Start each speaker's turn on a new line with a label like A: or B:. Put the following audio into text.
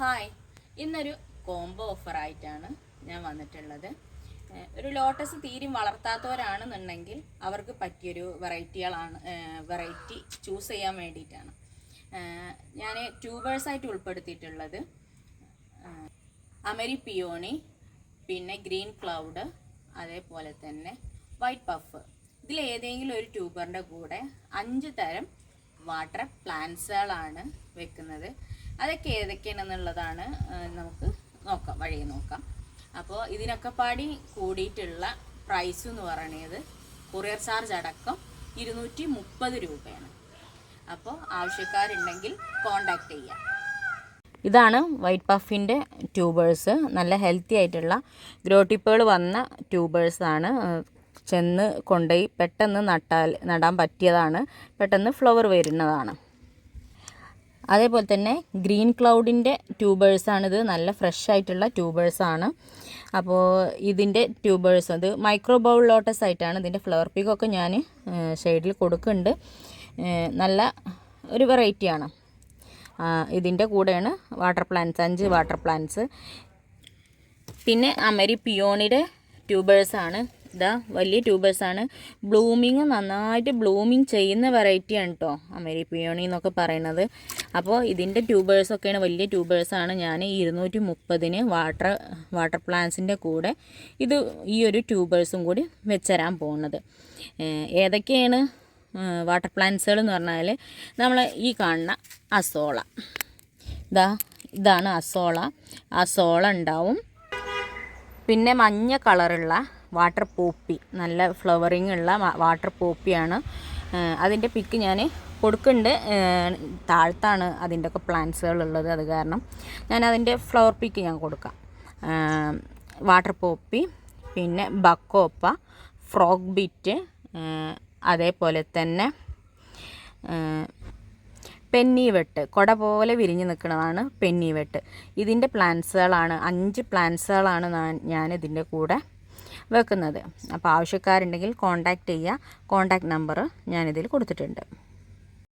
A: Hi ഇന്നൊരു combo offer ആയിട്ടാണ് ഞാൻ വന്നിട്ടുള്ളത്. ഒരു ലോട്ടസ് തീരും വളർത്താത്തവരാണെന്നുണ്ടെങ്കിൽ അവർക്ക് പറ്റിയൊരു വെറൈറ്റികളാണ് വെറൈറ്റി ചൂസ് ചെയ്യാൻ വേണ്ടിയിട്ടാണ്. ഞാൻ ട്യൂബേഴ്സായിട്ട് ഉൾപ്പെടുത്തിയിട്ടുള്ളത് അമരി പിയോണി പിന്നെ ഗ്രീൻ ക്ലൗഡ് അതേപോലെ തന്നെ വൈറ്റ് പഫ് ഇതിൽ ഏതെങ്കിലും ഒരു ട്യൂബറിന്റെ കൂടെ അഞ്ച് തരം വാട്ടർ പ്ലാന്റ്സുകളാണ് വെക്കുന്നത്. അതൊക്കെ ഏതൊക്കെയാണെന്നുള്ളതാണ് നമുക്ക് നോക്കാം വഴി നോക്കാം. അപ്പോൾ ഇതിനൊക്കെ പാടി കൂടിയിട്ടുള്ള പ്രൈസ് എന്ന് പറയുന്നത് കൊറിയർ ചാർജ് അടക്കം ഇരുന്നൂറ്റി മുപ്പത് രൂപയാണ്. അപ്പോൾ ആവശ്യക്കാരുണ്ടെങ്കിൽ കോണ്ടാക്ട് ചെയ്യാം. ഇതാണ് വൈറ്റ് പഫിന്റെ ട്യൂബേഴ്സ് നല്ല ഹെൽത്തി ആയിട്ടുള്ള ഗ്രോ ടിപ്പുകൾ വന്ന ട്യൂബേഴ്സാണ് ചെന്ന് കൊണ്ടുപോയി പെട്ടെന്ന് നട്ടാൽ നടാൻ പറ്റിയതാണ്. പെട്ടെന്ന് ഫ്ലവർ വരുന്നതാണ്. അതേപോലെ തന്നെ ഗ്രീൻ ക്ലൗഡിന്റെ ട്യൂബേഴ്സാണിത്. നല്ല ഫ്രഷ് ആയിട്ടുള്ള ട്യൂബേഴ്സാണ്. അപ്പോൾ ഇതിന്റെ ട്യൂബേഴ്സ് അത് മൈക്രോ ബൗൾ ലോട്ടസ് ആയിട്ടാണ് ഇതിന്റെ ഫ്ലവർ പീക്കൊക്കെ ഞാൻ ഷെയ്ഡിൽ കൊടുക്കുന്നുണ്ട്. നല്ല ഒരു വെറൈറ്റിയാണ്. ഇതിന്റെ കൂടെയാണ് വാട്ടർ പ്ലാന്റ്സ് അഞ്ച് വാട്ടർ പ്ലാന്റ്സ്. പിന്നെ അമരി പിയോണിയുടെ ട്യൂബേഴ്സാണ്. ഇതാ വലിയ ട്യൂബേഴ്സാണ് ബ്ലൂമിങ് നന്നായിട്ട് ബ്ലൂമിങ് ചെയ്യുന്ന വെറൈറ്റിയാണ് കേട്ടോ അമേരി പിയോണി എന്നൊക്കെ പറയുന്നത് അപ്പോൾ ഇതിന്റെ ട്യൂബേഴ്സൊക്കെയാണ് വലിയ ട്യൂബേഴ്സാണ് ഞാൻ ഇരുന്നൂറ്റി മുപ്പതിന് വാട്ടർ വാട്ടർ പ്ലാന്റ്സിന്റെ കൂടെ ഇത് ഈ ഒരു ട്യൂബേഴ്സും കൂടി വെച്ചരാൻ പോകുന്നത് ഏതൊക്കെയാണ് വാട്ടർ പ്ലാന്റ്സുകൾ എന്ന് പറഞ്ഞാൽ നമ്മൾ ഈ കാണുന്ന അസോള. ഇതാ ഇതാണ് അസോള. അസോള ഉണ്ടാവും. പിന്നെ മഞ്ഞ കളറുള്ള വാട്ടർ പോപ്പി നല്ല ഫ്ലവറിങ് ഉള്ള വാട്ടർ പോപ്പിയാണ്. അതിന്റെ പിക്ക് ഞാൻ കൊടുക്കുന്നുണ്ട്. താഴ്ത്താണ് അതിന്റെ ഒക്കെ പ്ലാന്റ്സുകൾ ഉള്ളത് അത് കാരണം ഞാൻ അതിന്റെ ഫ്ലവർ പിക്ക് ഞാൻ കൊടുക്കാം. വാട്ടർ പോപ്പി പിന്നെ ബക്കോപ്പ ഫ്രോഗ് ബിറ്റ് അതേപോലെ തന്നെ ഏഹ് പെന്നി വെട്ട് കൊട പോലെ വിരിഞ്ഞ് നിൽക്കുന്നതാണ് പെന്നി വെട്ട് ഇതിന്റെ പ്ലാന്റ്സുകളാണ് അഞ്ച് പ്ലാന്റ്സുകളാണ് ഞാൻ ഇതിന്റെ കൂടെ വെക്കുന്നത്. അപ്പോൾ ആവശ്യക്കാരുണ്ടെങ്കിൽ കോൺടാക്റ്റ് ചെയ്യുക. കോൺടാക്റ്റ് നമ്പർ ഞാനിതിൽ കൊടുത്തിട്ടുണ്ട്.